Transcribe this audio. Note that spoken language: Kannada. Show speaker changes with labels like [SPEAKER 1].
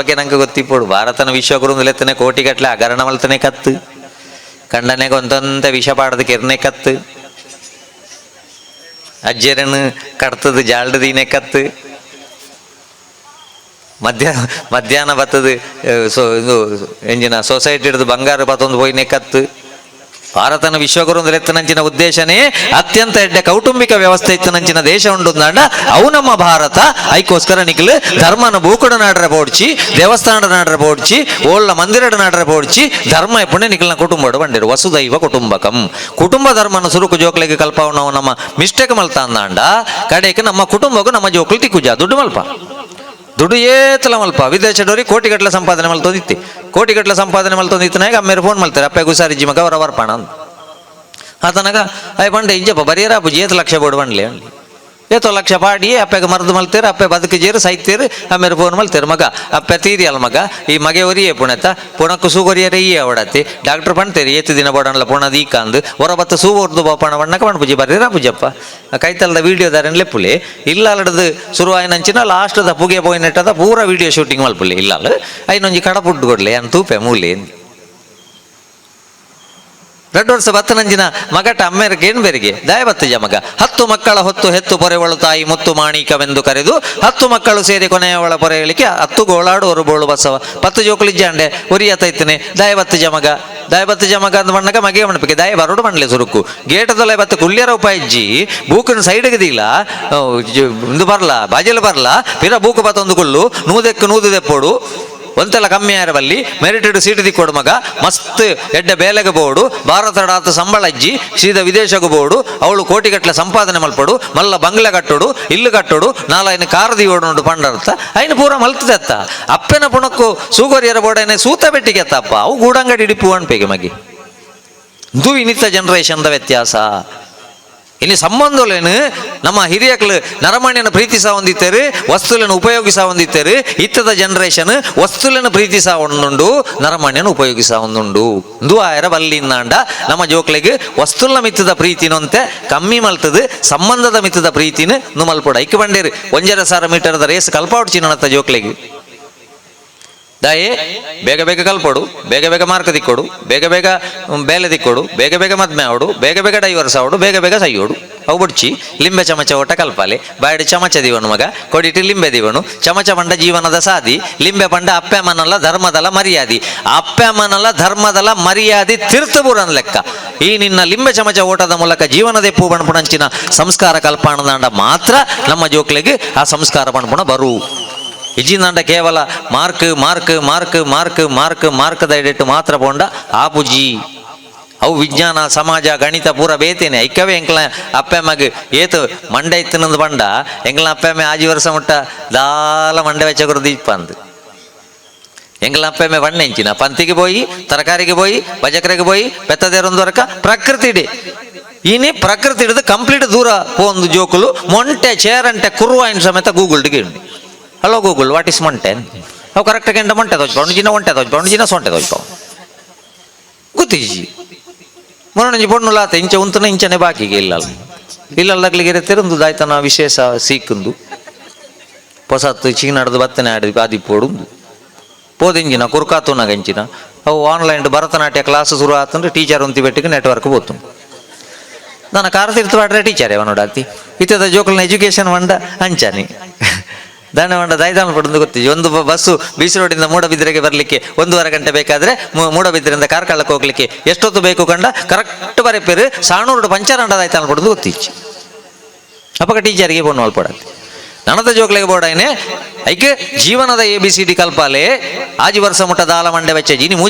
[SPEAKER 1] ಬಗ್ಗೆ ನಂಗೆ ಗೊತ್ತಿಪ್ಪೋಡು. ಭಾರತನ ವಿಶ್ವಗುರುಂದಲೆತ್ತನೆ ಕೋಟಿಗಟ್ಲೆ ಅಗರಣ ಮಲ್ತನೆ ಕತ್ತು. ಕಂಡನೆಗೆ ಒಂದೊಂದ ವಿಷ ಪಾಡದ ಕೆರ್ನೆ ಕತ್ತು. ಅಜ್ಜರನ್ನು ಕಡ್ತದ ಜಾಲ್ಡ್ ದೀನೆ ಕತ್ತು. ಮಧ್ಯ, ಮಧ್ಯಾಹ್ನ ಬತ್ತದ ಸೊ, ಇದು, ಎಂಜಿನ ಸೊಸೈಟಿ ಹಿಡಿದು ಬಂಗಾರ ಬತ್ತೊಂದು ಹೋಯ್ನೆ ಕತ್ತು. ಭಾರತನ ವಿಶ್ವಗುರು ಎತ್ತನಂಚಿನ ಉದ್ದೇಶನೇ ಅತ್ಯಂತ ಎಡ್ಡ ಕೌಟುಂಬಿಕ ವ್ಯವಸ್ಥೆ ಇತ್ತನಂಚಿನ ದೇಶ ಉಂಡು ನಾಡ ಅವು ನಮ್ಮ ಭಾರತ ಐಕೋಸ್ಕರ ನಿಖಿಲ್ ಧರ್ಮನ ಬೂಕುಡ ನಾಡ್ರ ಬೋಡ್ಚಿ ದೇವಸ್ಥಾನದ ನಾಡ್ರ ಬೋಡ್ಚಿ ಓಳ್ಳ ಮಂದಿರಡ ನಾಡ್ರ ಬೋಡ್ಚಿ ಧರ್ಮ ಎಪ್ಪುಣೆ ನಿಖಿಲ್ನ ಕುಟುಂಬಡು ಬಂದಿರು ವಸುದೈವ ಕುಟುಂಬಕಂ ಕುಟುಂಬ ಧರ್ಮನ ಸುರುಕು ಜೋಕ್ಲೆಗೆ ಕಲ್ಪವು ನಾವು ನಮ್ಮ ಮಿಸ್ಟೇಕ್ ಮಲ್ತ ಅಂದಾಂಡ ಕಡೆಗೆ ನಮ್ಮ ಕುಟುಂಬಕ್ಕೂ ನಮ್ಮ ಜೋಕ್ಲಿ ತಿಕ್ಕುಜ ದುಡ್ಡು ಮಲ್ಪ ದುಡ್ಡು ಏತಲ ಮಲ್ಪ ವಿದೇಶದವ್ರಿಗೆ ಕೋಟಿಗಟ್ಟಲೆ ಸಂಪಾದನೆ ಮಲ್ತೊಂದಿತ್ತಿ ಕೋಟಿಗಟ್ಟಲೆ ಸಂಪಾದನೆ ಮಲ್ತೊಂದಿತ್ತನಾಗ ಅಮ್ಮೇರು ಫೋನ್ ಮಲ್ತಾರೆ ಅಪ್ಪ ಗುಸಾರಿಜ್ಜಿ ಮಗ ಅವರ ವರ್ಪಣ ಅಂತ ಆತನಗ ಅಯ್ಯ ಬಂಡೆ ಇಂಜಪ್ಪ ಬರೀರ ಅಪ್ಪು ಏತು ಲಕ್ಷ ಬೋಡು ಬಂಡ್ಲಿ ಅಂದ್ಲಿ ಏತೋ ಲಕ್ಷ ಪಾಡಿ ಅಪ್ಪೆಗೆ ಮರದು ಮಲ್ತೀರ, ಅಪ್ಪೆ ಬದುಕು ಜೇರು ಸಾಯ್ತೀರು ಆಮೇಲೆ ಫೋನ್ ಮಲ್ತೀರು ಮಗ. ಅಪ್ಪೆ ತೀರಿಯಲ್ಲ ಮಗ. ಈ ಮಗೆ ಒರಿಯೇ ಪುಣೆತ. ಪುಣಕ್ಕು ಸೂಗೊರಿಯರೆ ಈ ಅವಡತ್ತಿ ಡಾಕ್ಟರ್ ಪಣ್ತೀರಿ, ಏತು ದಿನ ಬಡಣಲ್ಲ ಪುಣದ ಈ ಕಾಂದು. ಹೊರ ಬತ್ತ ಸೂ ಹೊರ್ದು ಬಾಪಣ ಬಣ್ಣಕ್ಕೆ ಬಣ್ಣ ಪೂಜೆ ಬರ್ರೀರ ಪೂಜಪ್ಪ. ಕೈತಲ್ದ ವಿಡಿಯೋದಾರನ್ ಲೆಪ್ಪುಲಿ ಇಲ್ಲ ಅಲ್ಲಡದು ಶುರುವಾಯಿನಂಚಿನ ಲಾಸ್ಟ್ದ ಪುಗೆ ಪೋಯಿನೆಟ್ಟದ ಪೂರ ವಿಡಿಯೋ ಶೂಟಿಂಗ್ ಮಲ್ಪುಲಿ ಇಲ್ಲ ಐನೊಂಜಿ ಕಡ ಪುಡ್ಡು ಕೊಡ್ಲಿ ಅನ್ ತೂಪೆ ಮೂಲಿ. ಎರಡು ವರ್ಷ ಬತ್ತನಂಜಿನ ಮಗಟ ಅಮ್ಮರಿಗೆ ಏನು ಬೇರಿಗೆ ದಯಬತ್ತಜ ಮಗ. ಹತ್ತು ಮಕ್ಕಳ ಹೊತ್ತು ಹೆತ್ತು ಪೊರೆವಳು ತಾಯಿ ಮುತ್ತು ಮಾಣಿಕವೆಂದು ಕರೆದು ಹತ್ತು ಮಕ್ಕಳು ಸೇರಿ ಕೊನೆಯವಳ ಪೊರೆಯಲಿಕ್ಕೆ ಹತ್ತು ಗೋಳಾಡುವರು ಬೋಳು ಬಸವ. ಪತ್ತು ಜೋಕುಲಿಜ್ಜಾಂಡೆ ಉರಿಯತೈತನೆ ದಯಬತ್ತಜ ಮಗ. ದಯಬತ್ತಜ ಮಗ ಅಂತ ಬಣ್ಣಗ ಮಗೆ ಮಣಪಿಗೆ ದಯ ಬರೋಡು ಬಂಡ್ಲೆ ಸುರುಕು. ಗೇಟದೊಲೆ ಬತ್ತು ಕುಳ್ಳಿಯರ ಉಪಾಯಜ್ಜಿ ಬೂಕಿನ ಸೈಡ್ಗದಿಲ್ಲ ದೀಲ. ಇದು ಬರ್ಲ? ಬಾಜಲು ಬರ್ಲ? ಪಿರ ಬೂಕು ಬತ್ತೊಂದು ಕುಳ್ಳು ನೂದೆಕ್ಕು ನೂದು ದೆಪ್ಪೋಡು. ಒಂತೆಲ್ಲ ಕಮ್ಮಿ ಆರ ಬಲ್ಲಿ ಮೆರಿಟೆಡ್ ಸೀಟ್ ದಿಕ್ಕೊಡು ಮಗ. ಮಸ್ತ್ ಎಡ್ಡೆ ಬೇಲೆಗೆ ಬೋಡು. ಭಾರತಡಾತ ಸಂಬಳ ಅಜ್ಜಿ, ಸೀದ ವಿದೇಶಕ್ಕೆ ಬೋಡು. ಅವಳು ಕೋಟಿಗಟ್ಟಲೆ ಸಂಪಾದನೆ ಮಲ್ಪಡು ಮಲ್ಲ ಬಂಗ್ಲೆ ಕಟ್ಟೋಡು, ಇಲ್ಲು ಕಟ್ಟೋಡು. ನಾಲ್ಕು ಕಾರ್ ಓಡೋಡು ಪಂಡರ್ತ ಅಯ್ನ ಪೂರ ಮಲ್ತದತ್ತ. ಅಪ್ಪನ ಪುಣಕ್ಕು ಸೂಗೋರಿಯರ ಬೋಡನೆ ಸೂತ ಬೆಟ್ಟಿಗೆ ಅತ್ತಪ್ಪ ಅವು ಗೂಡಂಗಡಿ ಇಡಿಪು ಅನ್ಪೇಗೆ ಮಗಿ. ಇದು ಇನ್ನಿತ ಜನರೇಷನ್ದ ವ್ಯತ್ಯಾಸ. ಇಲ್ಲಿ ಸಂಬಂಧಗಳೇನು ನಮ್ಮ ಹಿರಿಯಕಳು ಪ್ರೀತಿ ಪ್ರೀತಿಸ ಹೊಂದಿತ್ತೇರು ವಸ್ತುಲನ್ನು ಉಪಯೋಗಿಸ ಹೊಂದಿತ್ತೇರು ಇತ್ತದ ಜನರೇಷನ್ ವಸ್ತುಗಳನ್ನು ಪ್ರೀತಿಸ ಒಂದುಂಡು ನರಮಣ್ಯನ ಉಪಯೋಗಿಸ ಒಂದುಂಡು ಇಂದು ಆಯರ ಬಲ್ಲಿಂದಾಂಡ ನಮ್ಮ ಜೋಕ್ಲಿಗೆ ವಸ್ತುಲ್ನ ಮಿತ್ತದ ಪ್ರೀತಿನಂತೆ ಕಮ್ಮಿ ಮಲ್ತದೆ, ಸಂಬಂಧದ ಮಿತ್ತದ ಪ್ರೀತಿನ ನುಮಲ್ಪಡ. ಇಕ್ಕ ಬಂಡೇರಿ ಒಂಜರ ಸಾವಿರ ಮೀಟರ್ದ ರೇಸ್ ಕಲ್ಪಾಡ್ಚಿನ ಜೋಕ್ಲಿಗೆ. ದಾಯೆ, ಬೇಗ ಬೇಗ ಕಲ್ಪಡು, ಬೇಗ ಬೇಗ ಮಾರ್ಕ್ ದಿಕ್ಕೊಡು ಬೇಗ ಬೇಗ ಬೇಲೆ ದಿಕ್ಕೊಡು ಬೇಗ ಬೇಗ ಮದ್ಮೆ ಆವಡು, ಬೇಗ ಬೇಗ ಡೈವರ್ಸ್ ಆವಡು, ಬೇಗ ಬೇಗ ಸೈಯೋಡು ಅವು ಬುಡ್ಚಿ, ಲಿಂಬೆ ಚಮಚ ಓಟ ಕಲ್ಪಾಲೆ, ಬಾಯಡಿ ಚಮಚ ದಿವನು ಮಗ, ಕೊಡಿಟಿ ಲಿಂಬೆ ದಿವನು ಚಮಚ ಪಂಡ ಜೀವನದ ಸಾದಿ, ಲಿಂಬೆ ಪಂಡ ಅಪ್ಪೆ ಮನಲ್ಲ ಧರ್ಮದಲ ಮರ್ಯಾದಿ, ಅಪ್ಪೆ ಮನಲ್ಲ ಧರ್ಮದಲ ಮರ್ಯಾದಿ ತೀರ್ಥಪುರನ್ ಲೆಕ್ಕ. ಈ ನಿನ್ನ ಲಿಂಬೆ ಚಮಚ ಓಟದ ಮೂಲಕ ಜೀವನದ ಪೂ ಬಣ್ಪುಣಂಚಿನ ಸಂಸ್ಕಾರ ಕಲ್ಪಾಣದಾಂಡ ಮಾತ್ರ ನಮ್ಮ ಜೋಕ್ಲೆಗೆ ಆ ಸಂಸ್ಕಾರ ಬಣ್ಪುಣ ಬರು. ಇಜಿಂದಂಡ ಕೇವಲ mark mark mark mark mark mark edit ಮಾತ್ರ ಪೋಂಡ ಆಪುಜಿ ಅವು ವಿಜ್ಞಾನ ಸಮಾಜ ಗಣಿತ ಪೂರ ಬೇತೇನೆ ಐಕ್ಕವೇ ಎಂಕ್ಲ ಅಪ್ಪೆ ಮಗ ಏತು ಮಂಡೆ ಇತ್ತಿನಂದು ಬಂಡ ಎಂಗ್ಲ ಅಪ್ಪೆಮ್ಮೆ ಆಜಿ ವರ್ಷ ಮುಟ್ಟ ದಾಲ ಮಂಡೆ ವೆಚ್ಚ ದೀಪ ಅಂದು ఎంగల అప్పమే వండించిన పంతికి పోయి తరకారికి పోయి బజకరికి పోయి పెద్దదేరం దొరక ప్రకృతిడి ఈయన ప్రకృతిడిది కంప్లీట్ దూర పోందు జోకులు మొంటే చేరంటే కుర్రు ఆయన సమేత గూగుల్డికి ಉಂಡು hello Google what is Monte ಅವು ಕರೆಕ್ಟ್ ಗಂಟೆ ಮೊಂಟೆ ತೋಚ್ಕೊಂಡು ಜಿನ ಒಂಟೆ ತೋಚ್ಕೊಂಡು ಜಿನ ಸೊಂಟೆ ತೋಚ್ಪಾವು ಗೊತ್ತೀಜಿ ಮೊನ್ನೆ ಪೊಣ್ಣು ಲಾತ ಇಂಚೆ ಉಂತನ ಇಂಚನೆ ಬಾಕಿಗೆ ಇಲ್ಲ ಇಲ್ಲಲ್ಲಗ್ಲಿಗೆ ತೆರಂದು ದಾಯ್ತನ ವಿಶೇಷ ಸೀಕುಂದು ಹೊಸತ್ತು ಚೀನಾಡದು ಬತ್ತನೆ ಆಡಿ ಆದಿಪ್ಪೋಡು పోదించిన కురుకాతున్న గంచిన అవు ఆన్లైన్ భరతనాట్య క్లాసు ಶುರು ಆತಂದ್ರೆ ಟೀಚರ್ ಒಂತಿ ಬೆಟ್ಟಿಗೆ ನೆಟ್ವರ್ಕ್ పోతుంది ನನ್ನ ಕಾರ್ ತಿರ್ತವಾಡ್ರೆ ಟೀಚರ್ ಅವನೋಡ ಅತ್ತಿ ಇತ್ತದ ಜೋಕಲ್ನ ಎಜುಕೇಶನ್ ಮಂಡ ಅಂಚಾನಿ ದಾನ ಮಾಡ ದೈದಾನ ಪಡೆದು ಗೊತ್ತಿದೆ. ಒಂದು ಬಸ್ಸು ಬೀಚ್ ರೋಡಿಂದ ಮೂಡಬಿದ್ರೆಗೆ ಬರಲಿಕ್ಕೆ ಒಂದೂವರೆ ಗಂಟೆ ಬೇಕಾದ್ರೆ ಮೂಡಬಿದ್ರಿಂದ ಕಾರ್ಕಳಕ್ಕೆ ಹೋಗ್ಲಿಕ್ಕೆ ಎಷ್ಟೊತ್ತು ಬೇಕು ಕಂಡ ಕರೆಕ್ಟ್ ಬರೆಪೇರು ಸಾಣೂರು ಪಂಚರಂಡ ದಾಯಿತಾನ ಪಡೆದು ಗೊತ್ತಿಚ್ಚಿ ಅಪಕ ಟೀಚರಿಗೆ ಫೋನ್ ಮಲ್ಪಡತ್ತೆ ನನದ ಜೋಕ್ಲೆಗೆ ಬೋಡಾಯ್ನೆ ಐಕೆ, ಜೀವನದ ಎ ಬಿ ಸಿ ಡಿ ಕಲ್ಪಾಲೆ, ಆಜಿ ವರ್ಷ ಮುಟ್ಟ ದಾಲ ವೆಚ್ಚ, ಜೀನಿ ಮೂಜ